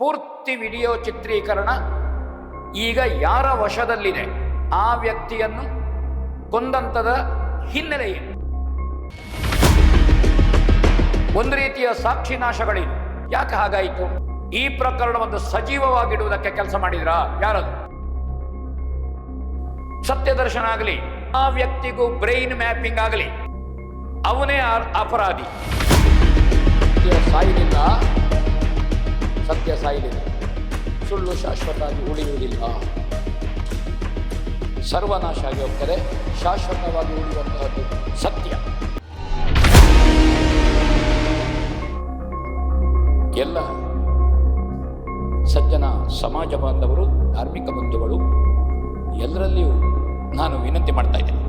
ಪೂರ್ತಿ ವಿಡಿಯೋ ಚಿತ್ರೀಕರಣ ಈಗ ಯಾರ ವಶದಲ್ಲಿದೆ? ಆ ವ್ಯಕ್ತಿಯನ್ನು ಕೊಂದಂತದ ಹಿನ್ನೆಲೆ ಒಂದು ರೀತಿಯ ಸಾಕ್ಷಿನಾಶಗಳಿವೆ ಯಾಕೆ ಹಾಗಾಯಿತು? ಈ ಪ್ರಕರಣವನ್ನು ಸಜೀವವಾಗಿಡುವುದಕ್ಕೆ ಕೆಲಸ ಮಾಡಿದ್ರ? ಯಾರದು? ಸತ್ಯದರ್ಶನ ಆಗಲಿ, ಆ ವ್ಯಕ್ತಿಗೂ ಬ್ರೈನ್ ಮ್ಯಾಪಿಂಗ್ ಆಗಲಿ, ಅವನೇ ಅಪರಾಧಿ. ಸಾಯಲಿಲ್ಲ ಸತ್ಯ ಸಾಯಲಿದೆ. ಸುಳ್ಳು ಶಾಶ್ವತವಾಗಿ ಉಳಿಯುವುದಿಲ್ಲ. ಸರ್ವನಾಶ ಆಗಿ ಹೋಗ್ತಾರೆ ಶಾಶ್ವತವಾಗಿ ಉಳಿಯುವಂತಹದ್ದು ಸತ್ಯ. ಎಲ್ಲ ಸಜ್ಜನ ಸಮಾಜ ಬಾಂಧವರು, ಧಾರ್ಮಿಕ ಬಂಧುಗಳು, ಎಲ್ಲರಲ್ಲಿಯೂ ನಾನು ವಿನಂತಿ ಮಾಡ್ತಾ ಇದ್ದೇನೆ.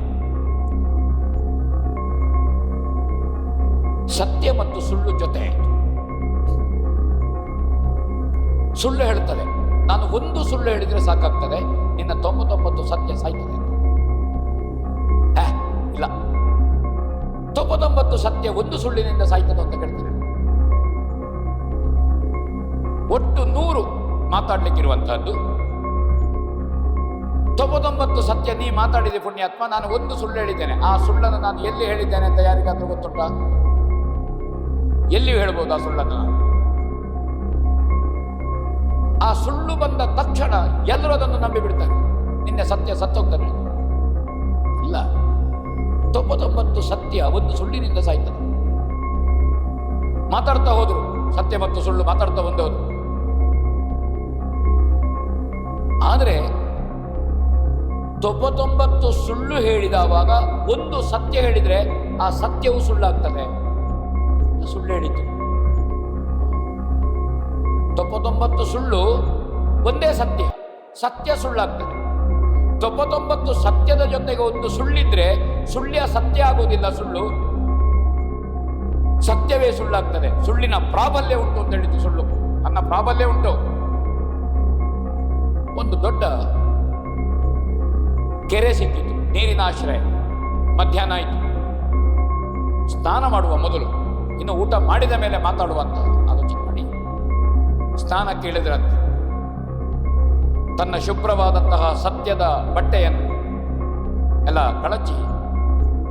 ಸತ್ಯ ಮತ್ತು ಸುಳ್ಳು ಜೊತೆ ಸುಳ್ಳು ಹೇಳ್ತದೆ ನಾನು ಒಂದು ಸುಳ್ಳು ಹೇಳಿದ್ರೆ ಸಾಕಾಗ್ತದೆ. ನಿನ್ನ ತೊಂಬತ್ತೊಂಬತ್ತು ಸತ್ಯ ಸಾಯ್ತದೆ ಇಲ್ಲ. ತೊಂಬತ್ತೊಂಬತ್ತು ಸತ್ಯ ಒಂದು ಸುಳ್ಳಿನಿಂದ ಸಾಯ್ತದೆ ಅಂತ ಕೇಳ್ತಾರೆ. ಒಟ್ಟು ನೂರು ಮಾತಾಡ್ಲಿಕ್ಕಿರುವಂತಹದ್ದು. ತೊಂಬತ್ತೊಂಬತ್ತು ಸತ್ಯ ನೀ ಮಾತಾಡಿದೆ ಪುಣ್ಯಾತ್ಮ, ನಾನು ಒಂದು ಸುಳ್ಳು ಹೇಳಿದ್ದೇನೆ. ಆ ಸುಳ್ಳನ್ನು ನಾನು ಎಲ್ಲಿ ಹೇಳಿದ್ದೇನೆ ಅಂತ ಯಾರಿಗಾದ್ರೂ ಗೊತ್ತುಂಟ? ಎಲ್ಲಿಯೂ ಹೇಳ್ಬೋದು ಆ ಸುಳ್ಳನ್ನು ನಾನು. ಆ ಸುಳ್ಳು ಬಂದ ತಕ್ಷಣ ಎಲ್ಲರೂ ಅದನ್ನು ನಂಬಿ ಬಿಡ್ತಾರೆ ನಿನ್ನೆ ಸತ್ಯ ಸತ್ತೋಗ್ತಾನೆ ಇಲ್ಲ. ತೊಂಬತ್ತೊಂಬತ್ತು ಸತ್ಯ ಒಂದು ಸುಳ್ಳಿನಿಂದ ಸಾಯ್ತದೆ. ಮಾತಾಡ್ತಾ ಹೋದ್ರು. ಸತ್ಯ ಮತ್ತು ಸುಳ್ಳು ಮಾತಾಡ್ತಾ ಬಂದು ಹೋದ್ರು. ಆದರೆ ತೊಂಬತ್ತೊಂಬತ್ತು ಸುಳ್ಳು ಹೇಳಿದವಾಗ ಒಂದು ಸತ್ಯ ಹೇಳಿದ್ರೆ ಆ ಸತ್ಯವು ಸುಳ್ಳಾಗ್ತದೆ ಸುಳ್ಳು ಹೇಳಿತು ತೊಂಬತ್ತೊಂಬತ್ತು ಸುಳ್ಳು ಒಂದೇ ಸತ್ಯ. ಸತ್ಯ ಸುಳ್ಳಾಗ್ತದೆ. ತೊಂಬತ್ತೊಂಬತ್ತು ಸತ್ಯದ ಜೊತೆಗೆ ಒಂದು ಸುಳ್ಳಿದ್ರೆ ಸುಳ್ಳಿಯ ಸತ್ಯ ಆಗೋದಿಲ್ಲ ಸುಳ್ಳು. ಸತ್ಯವೇ ಸುಳ್ಳಾಗ್ತದೆ. ಸುಳ್ಳಿನ ಪ್ರಾಬಲ್ಯ ಉಂಟು ಅಂತ ಹೇಳಿದ್ದು ಸುಳ್ಳು. ನನ್ನ ಪ್ರಾಬಲ್ಯ ಉಂಟು. ಒಂದು ದೊಡ್ಡ ಕೆರೆ ಸಿಕ್ಕಿತು. ನೀರಿನ ಆಶ್ರಯ. ಮಧ್ಯಾಹ್ನ ಆಯಿತು. ಸ್ನಾನ ಮಾಡುವ ಮೊದಲು. ಇನ್ನು ಊಟ ಮಾಡಿದ ಮೇಲೆ ಮಾತಾಡುವ ಅಂತ. ಆಲೋಚನೆ ಮಾಡಿ ಸ್ನಾನಕ್ಕೆ ಕೇಳಿದ್ರಂತೆ. ತನ್ನ ಶುಭ್ರವಾದಂತಹ ಸತ್ಯದ ಬಟ್ಟೆಯನ್ನು ಎಲ್ಲ ಕಳಚಿ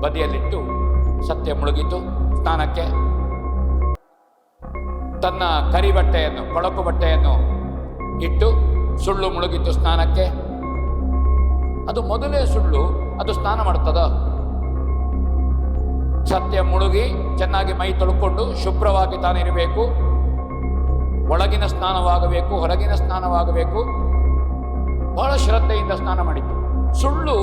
ಬದಿಯಲ್ಲಿಟ್ಟು ಸತ್ಯ ಮುಳುಗಿತು ಸ್ನಾನಕ್ಕೆ ತನ್ನ ಕರಿ ಬಟ್ಟೆಯನ್ನು, ಕೊಳಕು ಬಟ್ಟೆಯನ್ನು ಇಟ್ಟು ಸುಳ್ಳು ಮುಳುಗಿತು ಸ್ನಾನಕ್ಕೆ ಅದು ಮೊದಲೇ ಸುಳ್ಳು, ಅದು ಸ್ನಾನ ಮಾಡ್ತದ? ಸತ್ಯ ಮುಳುಗಿ ಚೆನ್ನಾಗಿ ಮೈ ತೊಳ್ಕೊಂಡು ಶುಭ್ರವಾಗಿ ತಾನಿರಬೇಕು. ಒಳಗಿನ ಸ್ನಾನವಾಗಬೇಕು ಹೊರಗಿನ ಸ್ನಾನವಾಗಬೇಕು ಬಹಳ ಶ್ರದ್ಧೆಯಿಂದ ಸ್ನಾನ ಮಾಡಿತು ಸುಳ್ಳು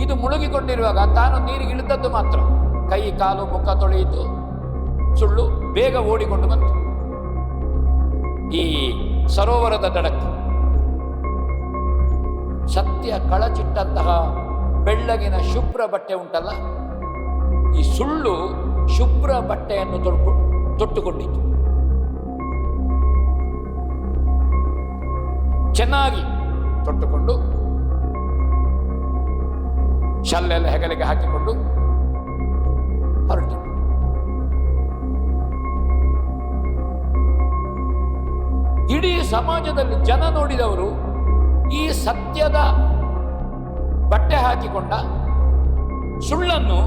ಇದು ಮುಳುಗಿಕೊಂಡಿರುವಾಗ ತಾನು ನೀರಿಗೆ ಇಳಿದದ್ದು ಮಾತ್ರ. ಕೈ, ಕಾಲು, ಮುಖ ತೊಳೆಯಿತು. ಸುಳ್ಳು ಬೇಗ ಓಡಿಕೊಂಡು ಬಂತು. ಈ ಸರೋವರದ ದಡಕ್ಕೆ ಸತ್ಯ ಕಳಚಿಟ್ಟಂತಹ ಬೆಳ್ಳಗಿನ ಶುಭ್ರ ಬಟ್ಟೆ ಉಂಟಲ್ಲ? ಈ ಸುಳ್ಳು ಶುಭ್ರ ಬಟ್ಟೆಯನ್ನು ತೊಡ್ಕೊ ತೊಟ್ಟುಕೊಂಡಿತು ಚೆನ್ನಾಗಿ ತೊಟ್ಟುಕೊಂಡು ಶಲ್ಲೆಲ್ಲ ಹೆಗಲಿಗೆ ಹಾಕಿಕೊಂಡು ಹೊರಟು. ಇಡೀ ಸಮಾಜದಲ್ಲಿ ಜನ ನೋಡಿದವರು ಈ ಸತ್ಯದ ಬಟ್ಟೆ ಹಾಕಿಕೊಂಡ ಸುಳ್ಳನ್ನು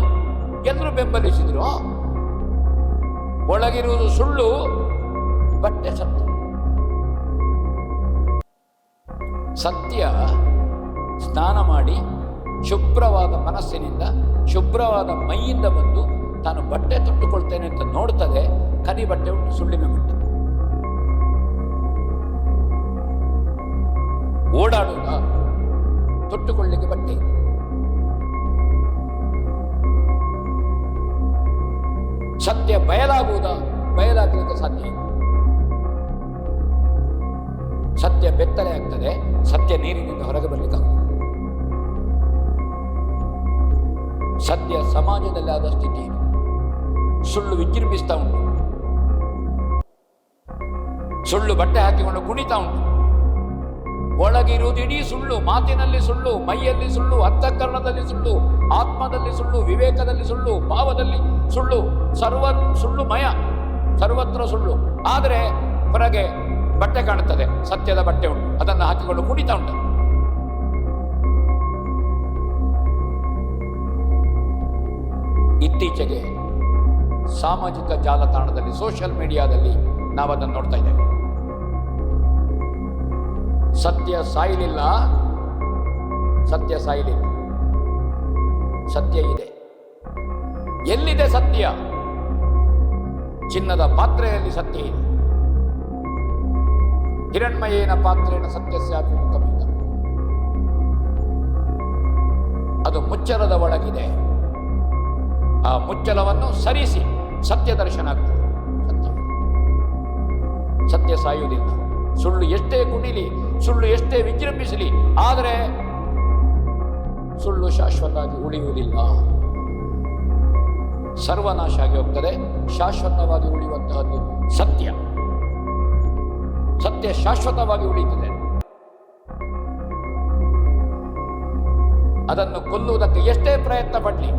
ಎಲ್ಲರೂ ಬೆಂಬಲಿಸಿದ್ರು. ಒಳಗಿರುವುದು ಸುಳ್ಳು, ಬಟ್ಟೆ ಸತ್ಯ ಸತ್ಯ ಸ್ನಾನ ಮಾಡಿ ಶುಭ್ರವಾದ ಮನಸ್ಸಿನಿಂದ ಶುಭ್ರವಾದ ಮೈಯಿಂದ ಬಂದು ತಾನು ಬಟ್ಟೆ ತೊಟ್ಟುಕೊಳ್ತೇನೆ ಅಂತ ನೋಡ್ತದೆ ಕರಿ ಬಟ್ಟೆ ಉಂಟು ಸುಳ್ಳಿನ ಬಟ್ಟೆ. ಓಡಾಡುವ ತೊಟ್ಟುಕೊಳ್ಳಿಕ್ಕೆ ಬಟ್ಟೆ ಸತ್ಯ ಬಯಲಾಗುವುದ? ಬಯಲಾಗಲಿಕ್ಕೆ ಸಾಧ್ಯ ಇಲ್ಲ. ಸತ್ಯ ಬೆತ್ತಲೆ ಆಗ್ತದೆ, ಸತ್ಯ ನೀರಿನಿಂದ ಹೊರಗೆ ಬರಲಿಕ್ಕಾಗುತ್ತದೆ ಸತ್ಯ ಸಮಾಜದಲ್ಲಿ ಆದ ಸ್ಥಿತಿ ಸುಳ್ಳು ವಿಜೃಂಭಿಸ್ತಾ ಉಂಟು. ಸುಳ್ಳು ಬಟ್ಟೆ ಹಾಕಿಕೊಂಡು ಕುಣಿತಾ ಉಂಟು. ಒಳಗಿರುವುದು ಇಡೀ ಸುಳ್ಳು, ಮಾತಿನಲ್ಲಿ ಸುಳ್ಳು, ಮೈಯಲ್ಲಿ ಸುಳ್ಳು, ಅಂತಃಕರಣದಲ್ಲಿ ಸುಳ್ಳು, ಆತ್ಮದಲ್ಲಿ ಸುಳ್ಳು, ವಿವೇಕದಲ್ಲಿ ಸುಳ್ಳು, ಭಾವದಲ್ಲಿ ಸುಳ್ಳು ಸರ್ವ ಸುಳ್ಳು ಮಯ, ಸರ್ವತ್ರ ಸುಳ್ಳು. ಆದರೆ ಹೊರಗೆ ಬಟ್ಟೆ ಕಾಣುತ್ತದೆ. ಸತ್ಯದ ಬಟ್ಟೆ ಉಂಟು. ಅದನ್ನು ಹಾಕಿಕೊಂಡು ಕುಣಿತಾ ಉಂಟು. ಇತ್ತೀಚೆಗೆ ಸಾಮಾಜಿಕ ಜಾಲತಾಣದಲ್ಲಿ ಸೋಷಿಯಲ್ ಮೀಡಿಯಾದಲ್ಲಿ ನಾವು ಅದನ್ನು ನೋಡ್ತಾ ಇದ್ದೇವೆ. ಸತ್ಯ ಸಾಯಲಿಲ್ಲ. ಸತ್ಯ ಸಾಯಲಿಲ್ಲ. ಸತ್ಯ ಇದೆ. ಎಲ್ಲಿದೆ ಸತ್ಯ? ಚಿನ್ನದ ಪಾತ್ರೆಯಲ್ಲಿ ಸತ್ಯ ಇದೆ. ಹಿರಣ್ಮಯೇನ ಪಾತ್ರೇನ ಸತ್ಯಸ್ಯಾಪಿ ಮುಖಮಿತ ಅದು ಮುಚ್ಚಲದ ಒಳಗಿದೆ. ಆ ಮುಚ್ಚಲವನ್ನು ಸರಿಸಿ ಸತ್ಯ ದರ್ಶನ ಆಗ್ತದೆ. ಸತ್ಯ. ಸತ್ಯ ಸಾಯುವುದಿಲ್ಲ. ಸುಳ್ಳು ಎಷ್ಟೇ ಕುಣಿಲಿ, ಸುಳ್ಳು ಎಷ್ಟೇ ವಿಜೃಂಭಿಸಲಿ, ಆದರೆ ಸುಳ್ಳು ಶಾಶ್ವತವಾಗಿ ಉಳಿಯುವುದಿಲ್ಲ. ಸರ್ವನಾಶ ಆಗಿ ಹೋಗ್ತದೆ, ಶಾಶ್ವತವಾಗಿ ಉಳಿಯುವಂತಹದ್ದು ಸತ್ಯ. ಸತ್ಯ ಶಾಶ್ವತವಾಗಿ ಉಳಿಯುತ್ತದೆ. ಅದನ್ನು ಕೊಲ್ಲುವುದಕ್ಕೆ ಎಷ್ಟೇ ಪ್ರಯತ್ನ ಪಡಲಿ,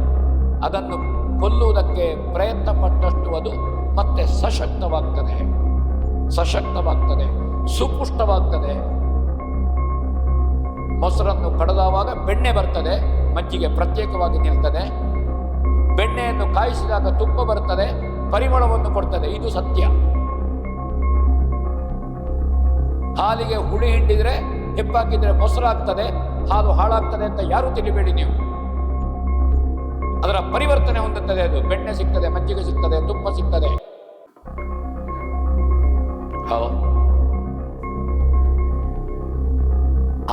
ಅದನ್ನು ಕೊಲ್ಲುವುದಕ್ಕೆ ಪ್ರಯತ್ನ ಪಟ್ಟಷ್ಟು ಅದು ಮತ್ತೆ ಸಶಕ್ತವಾಗ್ತದೆ. ಸಶಕ್ತವಾಗ್ತದೆ, ಸುಪುಷ್ಟವಾಗ್ತದೆ. ಮೊಸರನ್ನು ಕಡದಾವಾಗ ಬೆಣ್ಣೆ ಬರ್ತದೆ, ಮಜ್ಜಿಗೆ ಪ್ರತ್ಯೇಕವಾಗಿ ನಿಲ್ತದೆ. ಬೆಣ್ಣೆಯನ್ನು ಕಾಯಿಸಿದಾಗ ತುಪ್ಪ ಬರ್ತದೆ, ಪರಿಮಳವನ್ನು ಕೊಡ್ತದೆ, ಇದು ಸತ್ಯ. ಹಾಲಿಗೆ ಹುಳಿ ಹಿಂಡಿದ್ರೆ ಹೆಪ್ಪಾಕಿದ್ರೆ ಮೊಸರಾಗ್ತದೆ, ಹಾಲು ಹಾಳಾಗ್ತದೆ ಅಂತ ಯಾರು ತಿಳಿಬೇಡಿ ನೀವು. ಅದರ ಪರಿವರ್ತನೆ ಹೊಂದುತ್ತದೆ ಅದು. ಬೆಣ್ಣೆ ಸಿಗ್ತದೆ, ಮಜ್ಜಿಗೆ ಸಿಗ್ತದೆ, ತುಪ್ಪ ಸಿಗ್ತದೆ.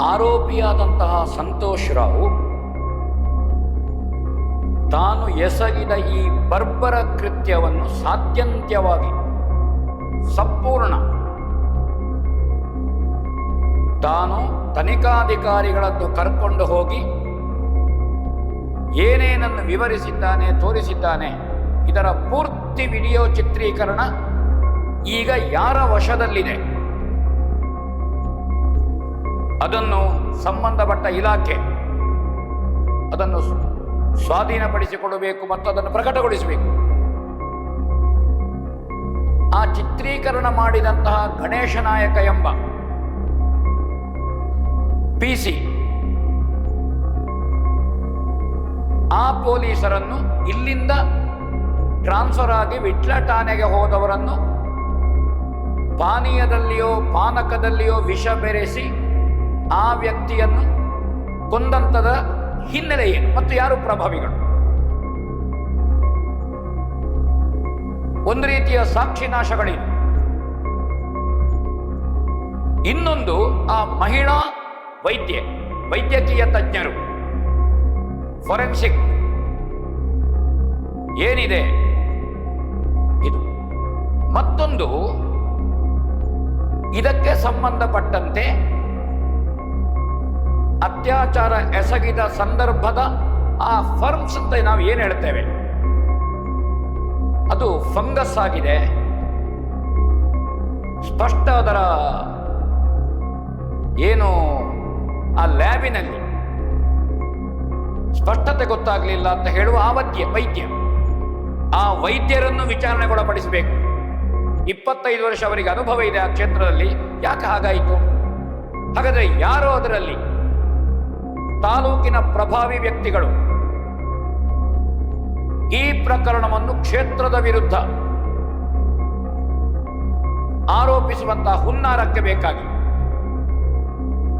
ಆರೋಪಿಯಾದಂತಹ ಸಂತೋಷ್ ರಾವ್ ತಾನು ಎಸಗಿದ ಈ ಬರ್ಬರ ಕೃತ್ಯವನ್ನು ಸಾತ್ಯಂತ್ಯವಾಗಿ ಸಂಪೂರ್ಣ ತಾನು ತನಿಖಾಧಿಕಾರಿಗಳನ್ನು ಕರ್ಕೊಂಡು ಹೋಗಿ ಏನೇನನ್ನು ವಿವರಿಸಿದ್ದಾನೆ, ತೋರಿಸಿದ್ದಾನೆ, ಇದರ ಪೂರ್ತಿ ವಿಡಿಯೋ ಚಿತ್ರೀಕರಣ ಈಗ ಯಾರ ವಶದಲ್ಲಿದೆ? ಅದನ್ನು ಸಂಬಂಧಪಟ್ಟ ಇಲಾಖೆ ಅದನ್ನು ಸ್ವಾಧೀನಪಡಿಸಿಕೊಳ್ಳಬೇಕು ಮತ್ತು ಅದನ್ನು ಪ್ರಕಟಗೊಳಿಸಬೇಕು. ಆ ಚಿತ್ರೀಕರಣ ಮಾಡಿದಂತಹ ಗಣೇಶ ನಾಯಕ ಎಂಬ ಪಿ ಸಿ. ಆ ಪೊಲೀಸರನ್ನು ಇಲ್ಲಿಂದ ಟ್ರಾನ್ಸ್ಫರ್ ಆಗಿ ವಿಟ್ಲ ಠಾಣೆಗೆ ಹೋದವರನ್ನು ಪಾನೀಯದಲ್ಲಿಯೋ, ಪಾನಕದಲ್ಲಿಯೋ ವಿಷ ಬೆರೆಸಿ ಆ ವ್ಯಕ್ತಿಯನ್ನು ಕೊಂದಂತದ ಹಿನ್ನೆಲೆ ಏನು ಮತ್ತು ಯಾರು ಪ್ರಭಾವಿಗಳು? ಒಂದು ರೀತಿಯ ಸಾಕ್ಷಿನಾಶಗಳಿವೆ ಇನ್ನೊಂದು ಆ ಮಹಿಳಾ ವೈದ್ಯೆ, ವೈದ್ಯಕೀಯ ತಜ್ಞರು. ಫೊರೆನ್ಸಿಕ್. ಏನಿದೆ? ಇದು. ಮತ್ತೊಂದು, ಇದಕ್ಕೆ ಸಂಬಂಧಪಟ್ಟಂತೆ ಅತ್ಯಾಚಾರ ಎಸಗಿದ ಸಂದರ್ಭದ ಆ ಫರ್ಮ್ಸ್ ಅಂತ ನಾವು ಏನು ಹೇಳ್ತೇವೆ? ಅದು ಫಂಗಸ್ ಆಗಿದೆ. ಸ್ಪಷ್ಟ ಅದರ ಏನು ಆ ಲ್ಯಾಬಿನಲ್ಲಿ ಸ್ಪಷ್ಟತೆ ಗೊತ್ತಾಗಲಿಲ್ಲ ಅಂತ ಹೇಳುವ ಆ ವೈದ್ಯ ವೈದ್ಯ. ಆ ವೈದ್ಯರನ್ನು ವಿಚಾರಣೆಗೊಳಪಡಿಸಬೇಕು. ಇಪ್ಪತ್ತೈದು ವರ್ಷ ಅವರಿಗೆ ಅನುಭವ ಇದೆ ಆ ಕ್ಷೇತ್ರದಲ್ಲಿ. ಯಾಕೆ ಹಾಗಾಯಿತು? ಹಾಗಾದರೆ ಯಾರೋ ಅದರಲ್ಲಿ ತಾಲೂಕಿನ ಪ್ರಭಾವಿ ವ್ಯಕ್ತಿಗಳು ಈ ಪ್ರಕರಣವನ್ನು ಕ್ಷೇತ್ರದ ವಿರುದ್ಧ ಆರೋಪಿಸುವಂತಹ ಹುನ್ನಾರಕ್ಕೆ ಬೇಕಾಗಿ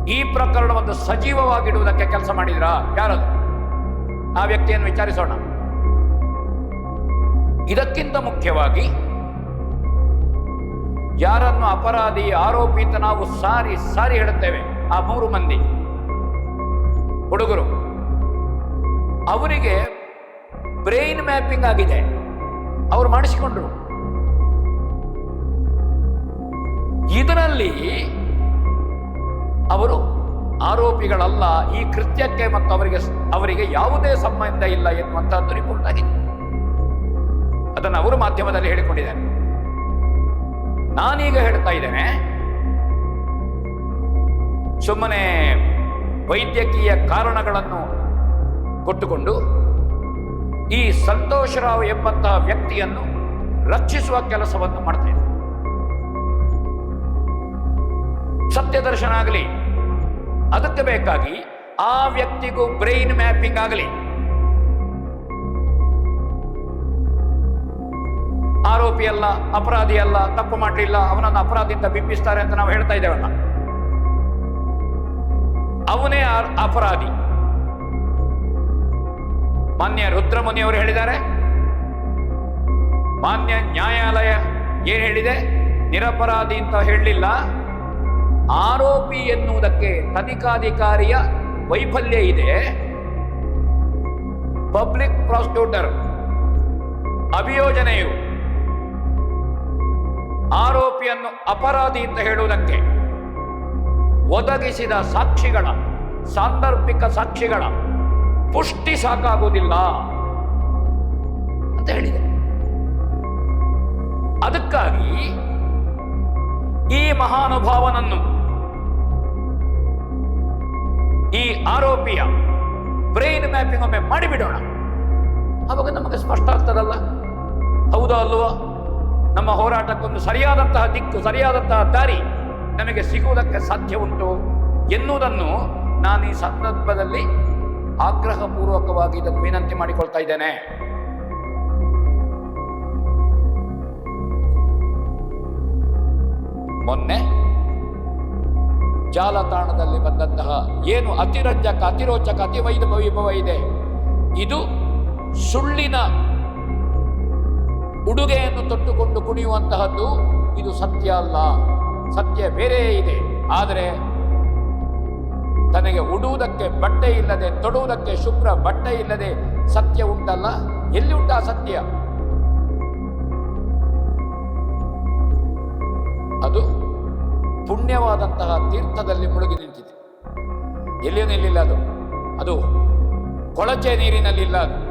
ಈ ಪ್ರಕರಣವನ್ನು ಸಜೀವವಾಗಿಡುವುದಕ್ಕೆ ಕೆಲಸ ಮಾಡಿದ್ರಾ? ಯಾರದು? ಆ ವ್ಯಕ್ತಿಯನ್ನು ವಿಚಾರಿಸೋಣ. ಇದಕ್ಕಿಂತ ಮುಖ್ಯವಾಗಿ ಯಾರನ್ನು ಅಪರಾಧಿ, ಆರೋಪಿತ ನಾವು ಸಾರಿ ಸಾರಿ ಹೇಳುತ್ತೇವೆ, ಆ ಮೂರು ಮಂದಿ. ಹುಡುಗರು, ಅವರಿಗೆ ಬ್ರೈನ್ ಮ್ಯಾಪಿಂಗ್ ಆಗಿದೆ. ಅವರು ಮಾಡಿಸಿಕೊಂಡ್ರು. ಇದರಲ್ಲಿ ಅವರು ಆರೋಪಿಗಳಲ್ಲ, ಈ ಕೃತ್ಯಕ್ಕೆ ಮತ್ತು ಅವರಿಗೆ ಅವರಿಗೆ ಯಾವುದೇ ಸಂಬಂಧ ಇಲ್ಲ ಎನ್ನುವಂತಹದ್ದು ರಿಪೋರ್ಟ್ ಆಗಿದೆ. ಅದನ್ನು ಅವರು ಮಾಧ್ಯಮದಲ್ಲಿ ಹೇಳಿಕೊಂಡಿದ್ದಾರೆ. ನಾನೀಗ ಹೇಳ್ತಾ ಇದ್ದೇನೆ, ಸುಮ್ಮನೆ ವೈದ್ಯಕೀಯ ಕಾರಣಗಳನ್ನು ಕೊಟ್ಟುಕೊಂಡು ಈ ಸಂತೋಷರಾವ್ ಎಂಬಂತಹ ವ್ಯಕ್ತಿಯನ್ನು ರಕ್ಷಿಸುವ ಕೆಲಸವನ್ನು ಮಾಡ್ತಾ ಇದ್ದಾರೆ. ಸತ್ಯದರ್ಶನ ಆಗಲಿ ಅದಕ್ಕೆ ಬೇಕಾಗಿ ಆ ವ್ಯಕ್ತಿಗೂ ಬ್ರೈನ್ ಮ್ಯಾಪಿಂಗ್ ಆಗಲಿ. ಆರೋಪಿ ಅಲ್ಲ, ಅಪರಾಧಿ ಅಲ್ಲ, ತಪ್ಪು ಮಾಡಲಿಲ್ಲ ಅವನನ್ನು ಅಪರಾಧಿಯಿಂದ ಬಿಂಬಿಸ್ತಾರೆ ಅಂತ ನಾವು ಹೇಳ್ತಾ ಇದ್ದೇವಲ್ಲ. ಅವನೇ ಅಪರಾಧಿ. ಮಾನ್ಯ ರುದ್ರಮುನಿಯವರು ಹೇಳಿದ್ದಾರೆ. ಮಾನ್ಯ ನ್ಯಾಯಾಲಯ ಏನು ಹೇಳಿದೆ? ನಿರಪರಾಧಿ ಅಂತ ಹೇಳಲಿಲ್ಲ. ಆರೋಪಿ ಎನ್ನುವುದಕ್ಕೆ ತನಿಖಾಧಿಕಾರಿಯ ವೈಫಲ್ಯ ಇದೆ. ಪಬ್ಲಿಕ್ ಪ್ರಾಸಿಕ್ಯೂಟರ್ ಅಭಿಯೋಜನೆಯು ಆರೋಪಿಯನ್ನು ಅಪರಾಧಿ ಅಂತ ಹೇಳುವುದಕ್ಕೆ ಒದಗಿಸಿದ ಸಾಕ್ಷಿಗಳ, ಸಾಂದರ್ಭಿಕ ಸಾಕ್ಷಿಗಳ ಪುಷ್ಟಿ ಸಾಕಾಗುವುದಿಲ್ಲ ಅಂತ ಹೇಳಿದೆ. ಅದಕ್ಕಾಗಿ ಈ ಮಹಾನುಭಾವನನ್ನು ಈ ಆರೋಪಿಯ ಬ್ರೈನ್ ಮ್ಯಾಪಿಂಗ್ ಒಮ್ಮೆ ಮಾಡಿಬಿಡೋಣ. ಅವಾಗ ನಮಗೆ ಸ್ಪಷ್ಟ ಆಗ್ತದಲ್ಲ? ಹೌದಾ ಅಲ್ವಾ ನಮ್ಮ ಹೋರಾಟಕ್ಕೊಂದು ಸರಿಯಾದಂತಹ ದಿಕ್ಕು, ಸರಿಯಾದಂತಹ ದಾರಿ ನಮಗೆ ಸಿಗುವುದಕ್ಕೆ ಸಾಧ್ಯ ಉಂಟು ಎನ್ನುವುದನ್ನು ನಾನು ಈ ಸಂದರ್ಭದಲ್ಲಿ ಆಗ್ರಹಪೂರ್ವಕವಾಗಿ ಇದನ್ನು ವಿನಂತಿ ಮಾಡಿಕೊಳ್ತಾ ಇದ್ದೇನೆ. ಮೊನ್ನೆ ಜಾಲತಾಣದಲ್ಲಿ ಬಂದಂತಹ ಏನು ಅತಿರಂಜಕ, ಅತಿರೋಚಕ ಅತಿ ವೈದ ವೈಭವ ಇದೆ? ಇದು ಸುಳ್ಳಿನ ಉಡುಗೆಯನ್ನು ತೊಟ್ಟುಕೊಂಡು ಕುಣಿಯುವಂತಹದ್ದು ಇದು ಸತ್ಯ ಅಲ್ಲ. ಸತ್ಯ ಬೇರೆ ಇದೆ. ಆದರೆ ತನಗೆ ಉಡುವುದಕ್ಕೆ ಬಟ್ಟೆ ಇಲ್ಲದೆ, ತೊಡುವುದಕ್ಕೆ ಶುಭ್ರ ಬಟ್ಟೆ ಇಲ್ಲದೆ ಸತ್ಯ ಉಂಟಲ್ಲ? ಎಲ್ಲಿ ಉಂಟಾ ಸತ್ಯ? ಅದು ಪುಣ್ಯವಾದಂತಹ ತೀರ್ಥದಲ್ಲಿ ಮುಳುಗಿ ನಿಂತಿದೆ. ಎಲ್ಲಿಯೂ ನಿಲ್ಲಿಲ್ಲ ಅದು. ಅದು ಕೊಳಚೆ ನೀರಿನಲ್ಲಿಲ್ಲ ಅದು.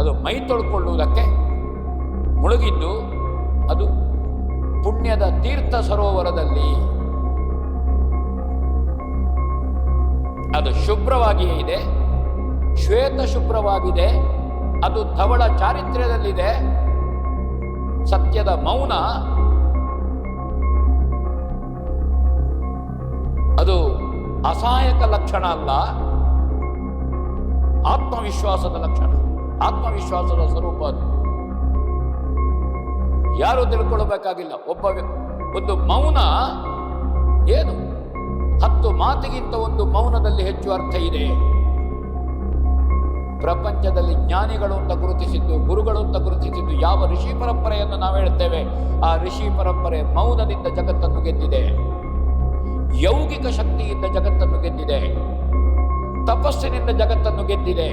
ಅದು ಮೈ ತೊಳ್ಕೊಳ್ಳುವುದಕ್ಕೆ ಮುಳುಗಿದ್ದು ಅದು ಪುಣ್ಯದ ತೀರ್ಥ ಸರೋವರದಲ್ಲಿ ಅದು ಶುಭ್ರವಾಗಿಯೇ ಇದೆ. ಶ್ವೇತ ಶುಭ್ರವಾಗಿದೆ. ಅದು ಧವಳ ಚಾರಿತ್ರ್ಯದಲ್ಲಿದೆ. ಸತ್ಯದ ಮೌನ ಅಸಹಾಯಕ ಲಕ್ಷಣ ಅಲ್ಲ, ಆತ್ಮವಿಶ್ವಾಸದ ಲಕ್ಷಣ. ಆತ್ಮವಿಶ್ವಾಸದ ಸ್ವರೂಪ ಅದು. ಯಾರು ತಿಳ್ಕೊಳ್ಬೇಕಾಗಿಲ್ಲ, ಒಬ್ಬ ಒಂದು ಮೌನ ಏನು? ಹತ್ತು ಮಾತಿಗಿಂತ ಒಂದು ಮೌನದಲ್ಲಿ ಹೆಚ್ಚು ಅರ್ಥ ಇದೆ. ಪ್ರಪಂಚದಲ್ಲಿ ಜ್ಞಾನಿಗಳು ಅಂತ ಗುರುತಿಸಿದ್ದು, ಗುರುಗಳು ಅಂತ ಗುರುತಿಸಿದ್ದು ಯಾವ ಋಷಿ ಪರಂಪರೆಯನ್ನು ನಾವು ಹೇಳ್ತೇವೆ, ಆ ಋಷಿ ಪರಂಪರೆ ಮೌನದಿಂದ ಜಗತ್ತನ್ನು ಗೆದ್ದಿದೆ. ಯೌಗಿಕ ಶಕ್ತಿಯಿಂದ ಜಗತ್ತನ್ನು ಗೆದ್ದಿದೆ. ತಪಸ್ಸಿನಿಂದ ಜಗತ್ತನ್ನು ಗೆದ್ದಿದೆ.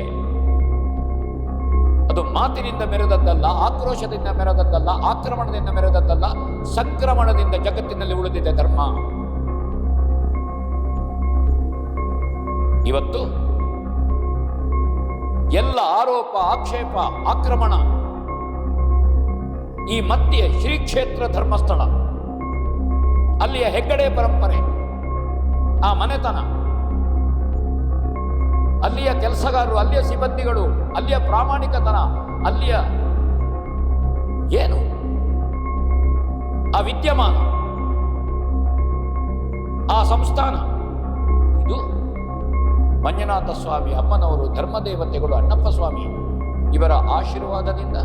ಅದು ಮಾತಿನಿಂದ ಮೆರೆದದ್ದಲ್ಲ, ಆಕ್ರೋಶದಿಂದ ಮೆರೆದದ್ದಲ್ಲ, ಆಕ್ರಮಣದಿಂದ ಮೆರೆದದ್ದಲ್ಲ, ಸಂಕ್ರಮಣದಿಂದ ಜಗತ್ತಿನಲ್ಲಿ ಉಳಿದಿದೆ ಧರ್ಮ. ಇವತ್ತು ಎಲ್ಲ ಆರೋಪ, ಆಕ್ಷೇಪ, ಆಕ್ರಮಣ ಈ ಮಧ್ಯೆ ಶ್ರೀ ಕ್ಷೇತ್ರ ಧರ್ಮಸ್ಥಳ, ಅಲ್ಲಿಯ ಹೆಗ್ಗಡೆ ಪರಂಪರೆ. ಆ ಮನೆತನ. ಅಲ್ಲಿಯ ಕೆಲಸಗಾರರು, ಅಲ್ಲಿಯ ಸಿಬ್ಬಂದಿಗಳು, ಅಲ್ಲಿಯ ಪ್ರಾಮಾಣಿಕತನ, ಅಲ್ಲಿಯ ಏನು? ಆ ವಿದ್ಯಮಾನ. ಆ ಸಂಸ್ಥಾನ. ಇದು ಮಂಜುನಾಥ ಸ್ವಾಮಿ, ಅಮ್ಮನವರು, ಧರ್ಮದೇವತೆಗಳು, ಅಣ್ಣಪ್ಪ ಸ್ವಾಮಿ, ಇವರ ಆಶೀರ್ವಾದದಿಂದ,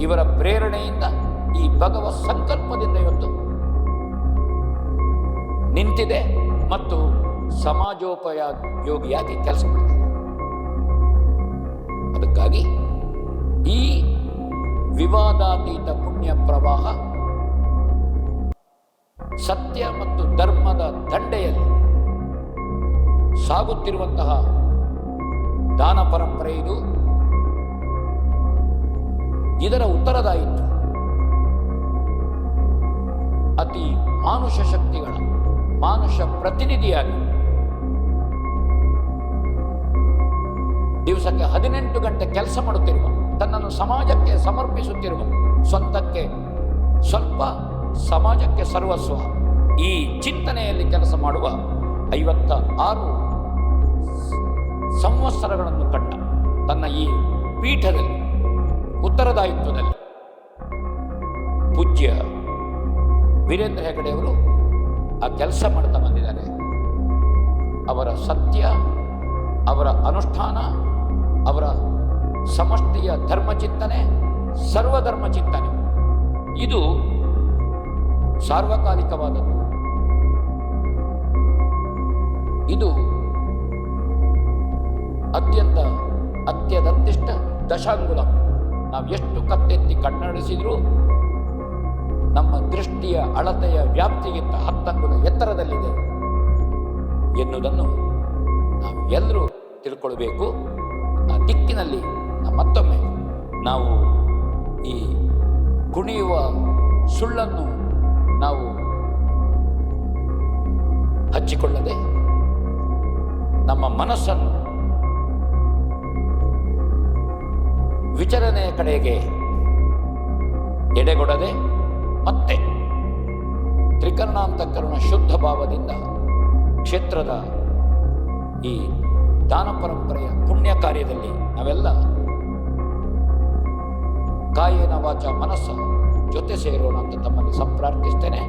ಇವರ ಪ್ರೇರಣೆಯಿಂದ ಈ ಭಗವತ್ ಸಂಕಲ್ಪದಿಂದ ಇವತ್ತು ನಿಂತಿದೆ. ಮತ್ತು ಸಮಾಜೋಪಯೋಗಿಯಾಗಿ ಕೆಲಸ ಮಾಡ್ತಿದೆ ಅದಕ್ಕಾಗಿ ಈ ವಿವಾದಾತೀತ ಪುಣ್ಯ ಪ್ರವಾಹ ಸತ್ಯ ಮತ್ತು ಧರ್ಮದ ದಂಡೆಯಲ್ಲಿ ಸಾಗುತ್ತಿರುವಂತಹ ದಾನ ಪರಂಪರೆ ಇದು. ಇದರ ಉತ್ತರದಾಯಿತು ಅತಿ ಮಾನುಷ ಶಕ್ತಿಗಳ ಮಾನುಷ ಪ್ರತಿನಿಧಿಯಾಗಿ. ದಿವಸಕ್ಕೆ ಹದಿನೆಂಟು ಗಂಟೆ ಕೆಲಸ ಮಾಡುತ್ತಿರುವ, ತನ್ನನ್ನು ಸಮಾಜಕ್ಕೆ ಸಮರ್ಪಿಸುತ್ತಿರುವ, ಸ್ವಂತಕ್ಕೆ ಸ್ವಲ್ಪ ಸಮಾಜಕ್ಕೆ ಸರ್ವಸ್ವ ಈ ಚಿಂತನೆಯಲ್ಲಿ ಕೆಲಸ ಮಾಡುವ ಐವತ್ತ ಆರು ಸಂವತ್ಸರಗಳನ್ನು ಕಂಡ ತನ್ನ ಈ ಪೀಠದಲ್ಲಿ ಕೆಲಸ ಮಾಡ್ತಾ ಬಂದಿದ್ದಾರೆ. ಅವರ ಸತ್ಯ, ಅವರ ಅನುಷ್ಠಾನ, ಅವರ ಸಮಷ್ಟಿಯ ಧರ್ಮಚಿಂತನೆ ಸರ್ವಧರ್ಮ ಚಿಂತನೆ ಇದು ಸಾರ್ವಕಾಲಿಕವಾದದ್ದು. ಇದು ಅತ್ಯಂತ ಅತ್ಯದಂತಿಷ್ಟ ದಶಾಂಗುಲ. ನಾವು ಎಷ್ಟು ಕತ್ತೆತ್ತಿ ಕಣ್ಣಾಡಿಸಿದರೂ ನಮ್ಮ ದೃಷ್ಟಿಯ ಅಳತೆಯ ವ್ಯಾಪ್ತಿಗಿಂತ ಹತ್ತಂಗುಲ ಎತ್ತರದಲ್ಲಿದೆ ಎನ್ನುವುದನ್ನು ನಾವು ಎಲ್ಲರೂ ತಿಳ್ಕೊಳ್ಬೇಕು. ಆ ದಿಕ್ಕಿನಲ್ಲಿ ಮತ್ತೊಮ್ಮೆ ನಾವು ಈ ಕುಣಿಯುವ ಸುಳ್ಳನ್ನು ನಾವು ಹಚ್ಚಿಕೊಳ್ಳದೆ ನಮ್ಮ ಮನಸ್ಸನ್ನು ವಿಚಾರಣೆಯ ಕಡೆಗೆ ಎಡೆಗೊಡದೆ ಮತ್ತೆ ತ್ರಿಕರ್ಣಾಂತಕರಣ ಶುದ್ಧ ಭಾವದಿಂದ ಕ್ಷೇತ್ರದ ಈ ದಾನ ಪರಂಪರೆಯ ಪುಣ್ಯ ಕಾರ್ಯದಲ್ಲಿ ನಾವೆಲ್ಲ ಕಾಯೇನ ವಾಚ ಮನಸ್ಸು ಜೊತೆ ಸೇರೋಣ ಅಂತ ತಮ್ಮಲ್ಲಿ ಸಂಪ್ರಾರ್ಥಿಸ್ತೇನೆ.